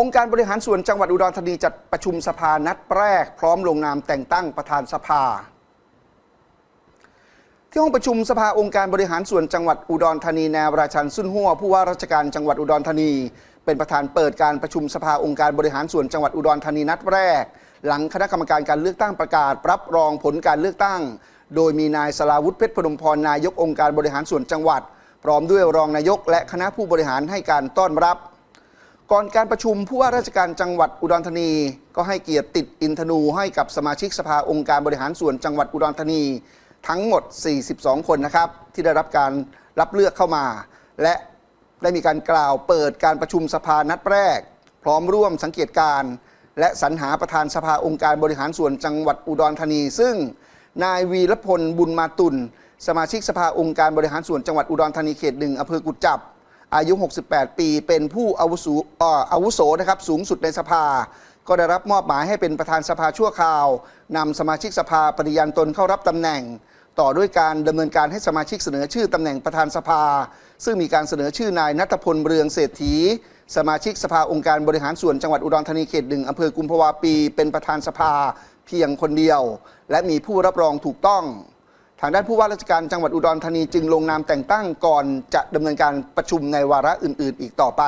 องค์การบริหารส่วนจังหวัดอุดรธานีจัดประชุมสภานัดแรก พร้อมลงนามแต่งตั้งประธานสภา ที่ห้องประชุมสภาองค์การบริหารส่วนจังหวัดอุดรธานีแนวราชันสุนหัวผู้ว่าราชการจังหวัดอุดรธานี เป็นประธานเปิดการประชุมสภาองค์การบริหารส่วนจังหวัดอุดรธานีนัดแรก หลังคณะกรรมการการเลือกตั้งประกาศ รับรองผลการเลือกตั้ง โดยมีนายสลาวุฒิเพชรพนมพรนายกองค์การบริหารส่วนจังหวัด พร้อมด้วยรองนายกและคณะผู้บริหารให้การต้อนรับ ก่อนการประชุมผู้ว่าราชการจังหวัดอุดรธานี ก็ให้เกียรติติดอินทนูให้กับสมาชิกสภาองค์การบริหารส่วนจังหวัดอุดรธานี ทั้งหมด 42 คนนะครับ ที่ได้รับการรับเลือกเข้ามา และได้มีการกล่าวเปิดการประชุมสภานัดแรก พร้อมร่วมสังเกตการณ์และสรรหาประธานสภาองค์การบริหารส่วนจังหวัดอุดรธานี ซึ่งนายวีรพลบุญมาตุลสมาชิกสภาองค์การบริหารส่วนจังหวัดอุดรธานีเขตหนึ่งอำเภอกุจจับ อายุ 68 ปี เป็นผู้อาวุโสเอ่ออาวุโสนะครับสูงสุดในสภา ก็ได้รับมอบหมายให้เป็นประธานสภาชั่วคราวนำสมาชิกสภาปฏิญาณตนเข้ารับตำแหน่ง ต่อด้วยการดำเนินการให้สมาชิกเสนอชื่อตำแหน่งประธานสภา ซึ่งมีการเสนอชื่อนายนัทพลเรืองเศรษฐี สมาชิกสภาองค์การบริหารส่วนจังหวัดอุดรธานีเขตหนึ่งอำเภอกุมภาวาปี เป็นประธานสภาเพียงคนเดียว และมีผู้รับรองถูกต้อง ทางด้านผู้ว่าราชการจังหวัดอุดรธานีจึงลงนามแต่งตั้งก่อนจะดำเนินการประชุมในวาระอื่น ๆ อีกต่อไป